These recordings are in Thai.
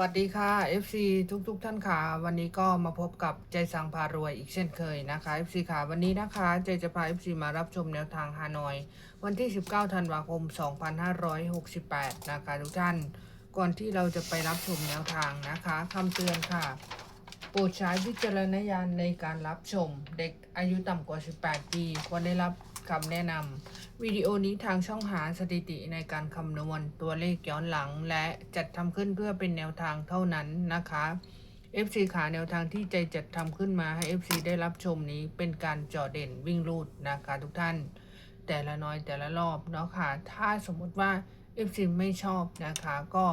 วัสดีค่ะ FC ทุกๆทท่านค่ะวันนี้ก็มาพบกับใจสังพารวยอีกเช่นเคยนะคะ FC ค่ะวันนี้นะคะใจจะพา FC มารับชมแนวทางฮานอย วันที่ 19 ธันวาคม 2568 นะคะทุกท่าน ก่อนที่เราจะไปรับชมแนวทางนะคะคำเตือนค่ะ โปรดใช้วิจารณญาณในการรับชมเด็กอายุต่ำกว่า 18 ปีควรได้รับ คำแนะนำวิดีโอนี้ทางช่องหาสถิติในการคำนวณตัวเลขย้อนหลัง และจัดทำขึ้นเพื่อเป็นแนวทางเท่านั้นนะคะ FC ขาแนวทางที่ใจจัดทำขึ้นมาให้ FC ได้รับชมนี้เป็นการเจาะเด่นวิ่งรูดนะคะทุกท่าน แต่ละน้อยแต่ละรอบเนาะค่ะ ถ้าสมมติว่า FC ไม่ชอบนะคะก็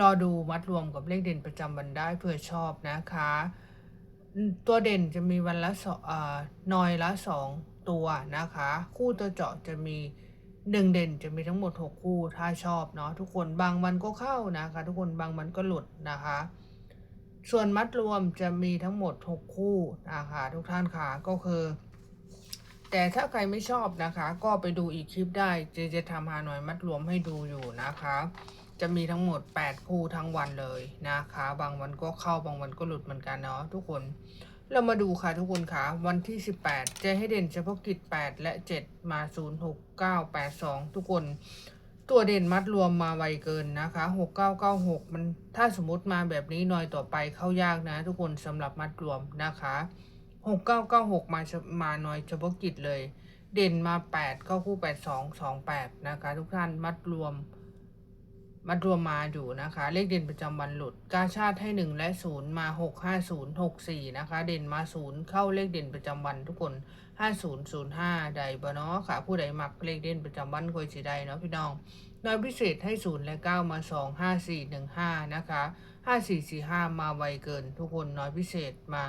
รอดูมัดรวมกับเลขเด่นประจำวันได้เพื่อชอบนะคะ ตัวเด่นจะมีวันละสองเอ่อน้อยละสอง ตัวนะคะ คู่ตัวเจาะจะมีหนึ่งเด่นจะมีทั้งหมด 6 คู่ถ้าชอบเนาะทุกคนบางวันก็เข้านะคะ ทุกคนบางวันก็หลุดนะคะ ส่วนมัดรวมจะมีทั้งหมด 6 คู่นะคะทุกท่านค่ะก็คือ แต่ถ้าใครไม่ชอบนะคะ ก็ไปดูอีกคลิปได้เจจะทำฮานอยมัดรวมให้ดูอยู่นะคะ จะมีทั้งหมด 8 คู่ทั้งวันเลยนะคะ บางวันก็เข้าบางวันก็หลุดเหมือนกันเนาะทุกคน เรามาดูค่ะทุกคนค่ะ วันที่ 18จะให้เด่นเฉพาะกิจ 8 และ 7 มา 0 6 9 8 2 ทุกคน ตัวเด่นมัดรวมมาไวเกินนะคะ 6996 มันถ้าสมมติมาแบบนี้หน่อยต่อไปเข้ายากนะ ทุกคนสำหรับมัดรวมนะคะ 6996 มาเฉมาหน่อยเฉพาะกิจเลย เด่นมา8ก็คู่ 8228 นะคะ ทุกท่านมัดรวม มัดรวมมาอยู่นะคะ เลขเด่นประจำวันหลุด กาชาติให้ 1 และ 0 มา 6 5 0 6 4 นะคะ เด่นมา 0 เข้าเลขเด่นประจำวันทุกคน 5005 ใดบ่เนาะค่ะ ผู้ใดมักเลขเด่นประจำวันคอยสิได้เนาะพี่น้องน้อยพิเศษให้ 0 และ 9 มา 2 5 4 1 5 นะคะ 5445 มาไวเกิน ทุกคนน้อยพิเศษมา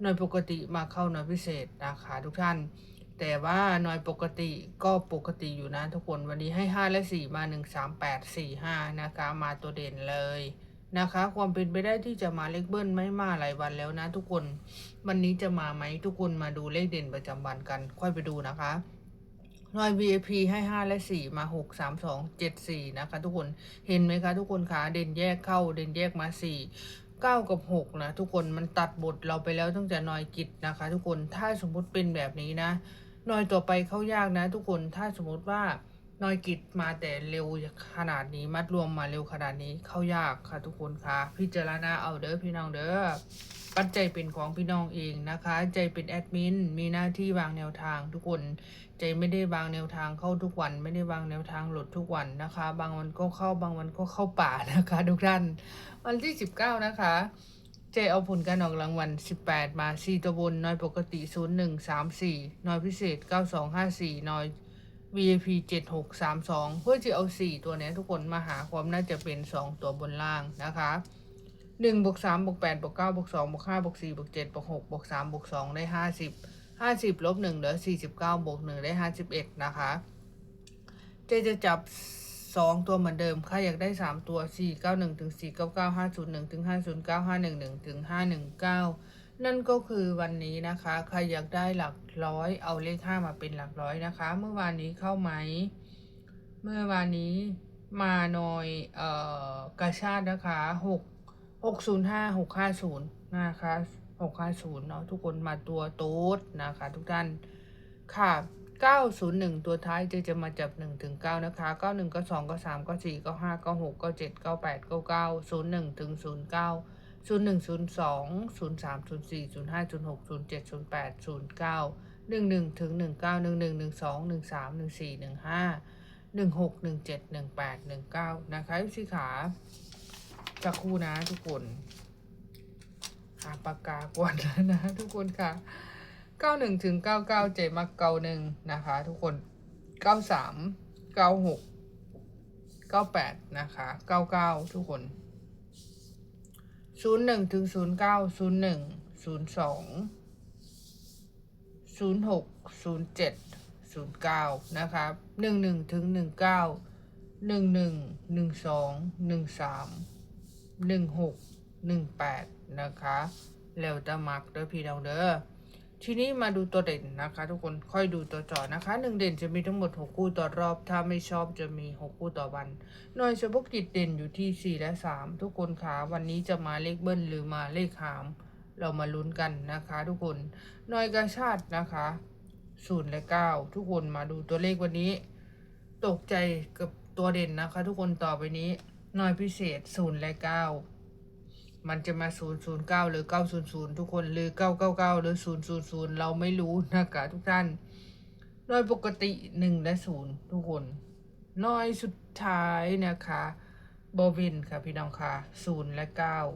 หน่วยปกติมาเข้าน่วยพิเศษนะคะทุกท่าน แต่ว่าหน่วยปกติก็ปกติอยู่นะทุกคนวันนี้ให้ 5 และ 4 มา 1 3 8 4 5 นะคะ มาตัวเด่นเลยนะคะ ความเป็นไปได้ที่จะมาเลขเบิ้ลไม่มาหลายวันแล้วนะทุกคน วันนี้จะมาไหมทุกคนมาดูเลขเด่นประจำวันกัน ค่อยไปดูนะคะหน่วย VIP ให้ 5 และ 4 มา 6 3 2 7 4 นะคะ ทุกคนเห็นไหมคะ ทุกคนคะเด่นแยกเข้าเด่นแยกมา4เก้ากับหกนะ ทุกคนมันตัดบทเราไปแล้วตั้งแต่นอยกิจนะคะ ทุกคนถ้าสมมุติเป็นแบบนี้นะ นอยต่อไปเข้ายากนะทุกคนถ้าสมมติว่านอยกิจมาแต่เร็วขนาดนี้มัดรวมมาเร็วขนาดนี้เข้ายากค่ะทุกคนค่ะ พิจารณาเอาเด้อพี่น้องเด้อปัจจัยเป็นของพี่น้องเองนะคะ ใจเป็นแอดมินมีหน้าที่วางแนวทางทุกคน ใจไม่ได้วางแนวทางเข้าทุกวัน ไม่ได้วางแนวทางหลุดทุกวันนะคะ บางวันก็เข้าบางวันก็เข้าป่านะคะ ทุกท่านวันที่ 19 นะคะ เจเอาผลการออกรางวัล 18 มา 4 ตัวบน น้อยปกติ 0134 น้อยพิเศษ 9254 น้อย VIP 7632 เพื่อจะเอา 4 ตัวนี้ทุกคนมาหาความน่าจะเป็น 2 ตัวบนล่างนะคะ1บวก3บวก8บวก9บวก2บวก5บวก4บวก7บวก6บวก3บวก2ได้ 50 50ลบ1เหลือ49บวก1ได้ 51 นะคะ เจจะจับ สองตัวเหมือนเดิมใครอยากได้สามตัวสี่เก้าหนึ่งถึงสี่เก้าเก้าห้าศูนย์หนึ่งถึงห้าศูนย์เก้าห้าหนึ่งหนึ่งถึงห้าหนึ่งเก้านั่นก็คือวันนี้นะคะ ใครอยากได้หลักร้อยเอาเลขห้ามาเป็นหลักร้อยนะคะ เมื่อวานนี้เข้าไหม เมื่อวานนี้มาหน่อยเอ่อกระชาตินะคะหกหกศูนย์ห้าหกห้าศูนย์นะคะหกห้าศูนย์เนาะทุกคนมาตัวโต๊ดนะคะ ทุกท่านค่ะ 901 ตัวท้ายจะจะมาจับ1ถึง9นะคะ 91 ก็2ก็3ก็4ก็5ก็6ก็7ก็8ก็9 01ถึง09 01 02 03 04 05 06 07 08 09 11ถึง19 11 12 13 14 15 16 17 18 19 นะคะพี่ขาจะคู่นะทุกคนหาปากกากวนแล้วนะทุกคนค่ะ เก้าหนึ่งถึงเก้าเก้าเจมักเก้าหนึ่งนะคะ ทุกคนเก้าสามเก้าหกเก้าแปดนะคะเก้าเก้าทุกคนศูนย์หนึ่งถึงศูนย์เก้าศูนย์หนึ่งศูนย์สองศูนย์หกศูนย์เจ็ดศูนย์เก้านะคะหนึ่งหนึ่งถึงหนึ่งเก้าหนึ่งหนึ่งหนึ่งสองหนึ่งสามหนึ่งหกหนึ่งแปดนะคะ แล้วแต่มักเด้อพี่น้องเด้อเจ ทีนี้มาดูตัวเด่นนะคะ ทุกคนค่อยดูตัวจอนะคะหนึ่งเด่นจะมีทั้งหมด 6 คู่ต่อรอบ ถ้าไม่ชอบจะมี 6 คู่ต่อวันหน่วยเฉพาะกิจเด่นอยู่ที่ 4 และ 3 ทุกคนคะวันนี้จะมาเลขเบิ้ลหรือมาเลขหาม เรามาลุ้นกันนะคะ ทุกคนหน่วยกระชาตินะคะ0และ 9 ทุกคนมาดูตัวเลขวันนี้ ตกใจกับตัวเด่นนะคะ ทุกคนต่อไปนี้หน่วยพิเศษ0และ 9 มันจะมา 009 หรือ 900 ทุกคนหรือ 999 หรือ 000 เราไม่รู้นะคะทุกท่าน โดยปกติ 1 และ 0 ทุกคนน้อยสุดท้ายนะคะบอวินค่ะพี่น้องค่ะ 0 และ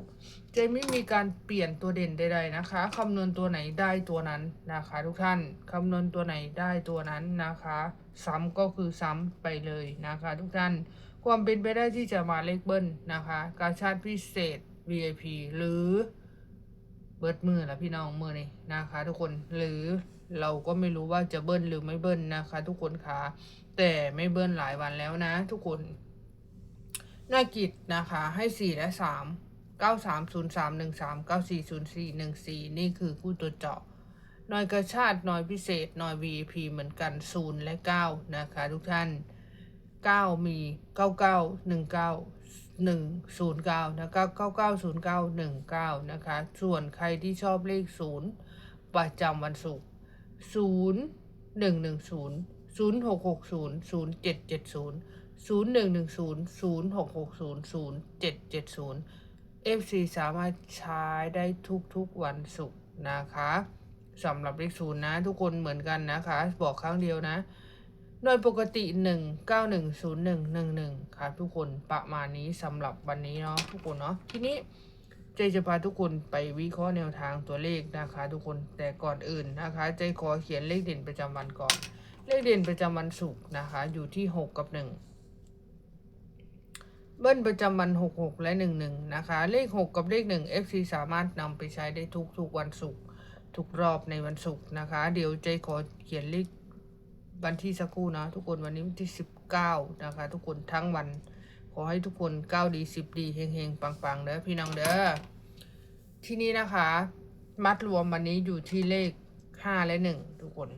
9 จะไม่มีการเปลี่ยนตัวเด่นใดๆนะคะคำนวณตัวไหนได้ตัวนั้นนะคะ ทุกท่านคำนวณตัวไหนได้ตัวนั้นนะคะ ซ้ำก็คือซ้ำไปเลยนะคะ ทุกท่านความเป็นไปได้ที่จะมาเลขเบิ้ลนะคะ การชาติพิเศษ VIP หรือเบิดมือละพี่น้องมือนี่นะคะ ทุกคนหรือเราก็ไม่รู้ว่าจะเบิ้ลหรือไม่เบิ้ลนะคะ ทุกคนคะแต่ไม่เบิ้ลหลายวันแล้วนะ ทุกคนหน้ากิจนะคะ ให้สี่และสามเก้าสามศูนย์สามหนึ่งสามเก้าสี่ศูนย์สี่หนึ่งสี่นี่คือคู่ตัวเจาะหน่วยกระชาติหน่วยพิเศษหน่วย VIP เหมือนกันศูนย์และเก้านะคะ ทุกท่าน9มี99 19 109นะคะ99 09 19นะคะ ส่วนใครที่ชอบเลข 0 ประจำวันศุกร์0 110 0660 0770 0110 0660 0770 FC สามารถใช้ได้ทุกๆวันศุกร์นะคะสำหรับเลขศูนย์นะ ทุกคนเหมือนกันนะคะ บอกครั้งเดียวนะ โดยปกติ 1 9 1 0 1 1 1 ครับทุกคนประมาณนี้สำหรับวันนี้เนาะทุกคนเนาะทีนี้เจจะพาทุกคนไปวิเคราะห์แนวทางตัวเลขนะคะ ทุกคนแต่ก่อนอื่นนะคะ เจขอเขียนเลขเด่นประจำวันก่อน เลขเด่นประจำวันศุกร์นะคะ อยู่ที่ 6 กับ 1เบิ้ลประจำวัน 66 และ 11 นะคะ เลข 6 กับเลข 1 FC สามารถนำไปใช้ได้ทุกทุกๆวันศุกร์ทุกรอบในวันศุกร์นะคะ เดี๋ยวเจขอเขียนเลข วันที่สักครู่นะทุกคนวันนี้วันที่สิบเก้านะคะ ทุกคนทั้งวัน ขอให้ทุกคนเก้าดีสิบดีเฮงๆ ปังๆเด้อพี่น้องเด้อที่นี้นะคะ มัดรวมวันนี้อยู่ที่เลขห้าและหนึ่งทุกคน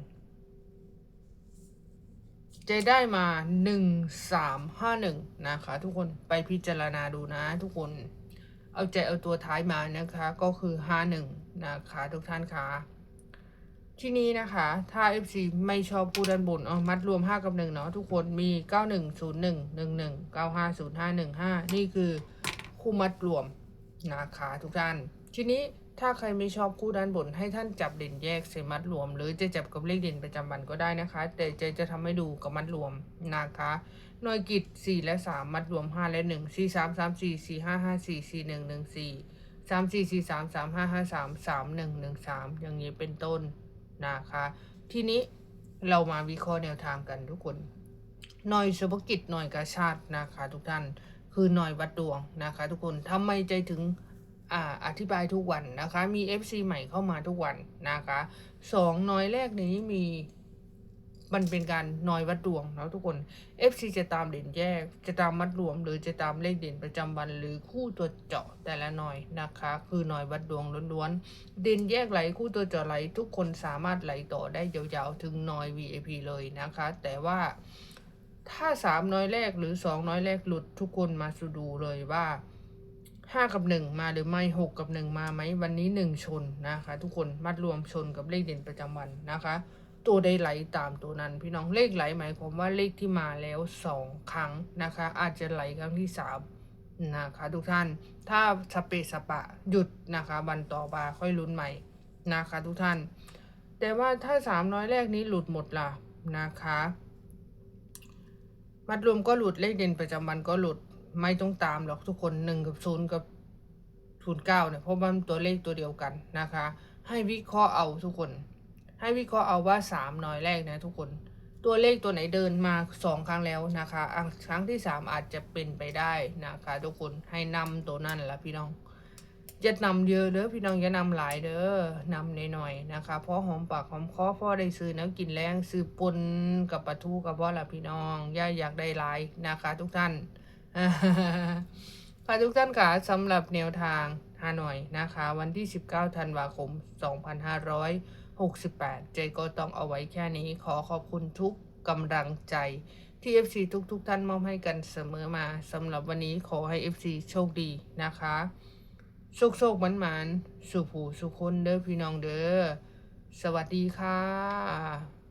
จะได้มาหนึ่งสามห้าหนึ่งนะคะ ทุกคนไปพิจารณาดูนะ ทุกคนเอาใจเอาตัวท้ายมานะคะ ก็คือห้าหนึ่งนะคะ ทุกท่านค่ะ ที่นี้นะคะ ถ้า FC ไม่ชอบผู้ด้านบนเอามัดรวม 5 กับ1เนาะทุกคนมี 9101 11 950515 นี่คือคู่มัดรวมนะคะทุกท่าน ทีนี้ถ้าใครไม่ชอบคู่ด้านบนให้ท่านจับเด่นแยกใส่มัดรวม หรือจะจับกับเลขเด่นประจำวันก็ได้นะคะ แต่เจจะทำให้ดูกับมัดรวมนะคะหน่วยกิจ 4 และ 3 มัดรวม 5 และ 1 4 3 3 4 4 5 5 4 4 1 1 4 3 4 4 3 3 5 5 3 3 1 1 3 อย่างนี้เป็นต้น นะคะ ทีนี้เรามาวิเคราะห์แนวทางกันทุกคนหน่อยเฉพาะกิจหน่อยกาชาตินะคะทุกท่านคือหน่อยวัดดวงนะคะ ทุกคนทำไมใจถึงออธิบายทุกวันนะคะ มี FC ใหม่เข้ามาทุกวันนะคะสองหน่อยแรกนี้มี มันเป็นการนอยวัดดวงเนาะทุกคน FC จะตามเด่นแยก จะตามมัดรวม หรือจะตามเลขเด่นประจำวัน หรือคู่ตัวเจาะแต่ละหน่อยนะคะ คือหน่อยวัดดวงล้วนๆเด่นแยกไหลคู่ตัวเจาะไหล ทุกคนสามารถไหลต่อได้ยาวๆถึงน่อย VIP เลยนะคะ แต่ว่าถ้าสามน้อยแรกหรือสองน้อยแรกหลุดทุกคนมาสูดูเลยว่าห้ากับหนึ่งมาหรือไม่หกกับหนึ่งมาไหมวันนี้หนึ่งชนนะคะ ทุกคนมัดรวมชนกับเลขเด่นประจำวันนะคะ ตัวใดไหลตามตัวนั้น พี่น้องเลขไหลหมายความว่าเลขที่มาแล้วสองครั้งนะคะ อาจจะไหลครั้งที่สามนะคะทุกท่านถ้าสเปสปะหยุดนะคะวันต่อมาค่อยลุ้นใหม่นะคะทุกท่าน แต่ว่าถ้าสามน้อยแรกนี้หลุดหมดล่ะนะคะมัดรวมก็หลุดเลขเด่นประจำวันก็หลุดไม่ต้องตามหรอกทุกคนหนึ่งกับศูนย์กับศูนย์เก้าเนี่ยเพราะมันตัวเลขตัวเดียวกันนะคะ ให้วิเคราะห์เอาทุกคน ให้วิเคราะห์เอาว่าสามน้อยแรกนะทุกคน ตัวเลขตัวไหนเดินมาสองครั้งแล้วนะคะครั้งที่สามอาจจะเป็นไปได้นะคะ ทุกคนให้นำตัวนั่นละพี่น้องอย่านำเยอะเด้อพี่น้องอย่านำหลายเด้อนำหน่อยๆนะคะเพราะหอมปากหอมคอพ่อได้ซื้อแล้วกินแรงซื้อปนกับปลาทูกับพ่อละพี่น้องย่าอยากได้หลายนะคะ ทุกท่านค่ะทุกท่านค่ะสำหรับแนวทางฮานอยนะคะ วันที่ 19 ธันวาคม 2567 68 เจก็ต้องเอาไว้แค่นี้ขอขอบคุณทุกกำลังใจที่ FC ทุกทุกๆท่านมอบให้กันเสมอมาสำหรับวันนี้ขอให้ FC โชคดีนะคะโชคโชคมันมันๆสุขผูสุขคนเด้อพี่น้องเด้อสวัสดีค่ะ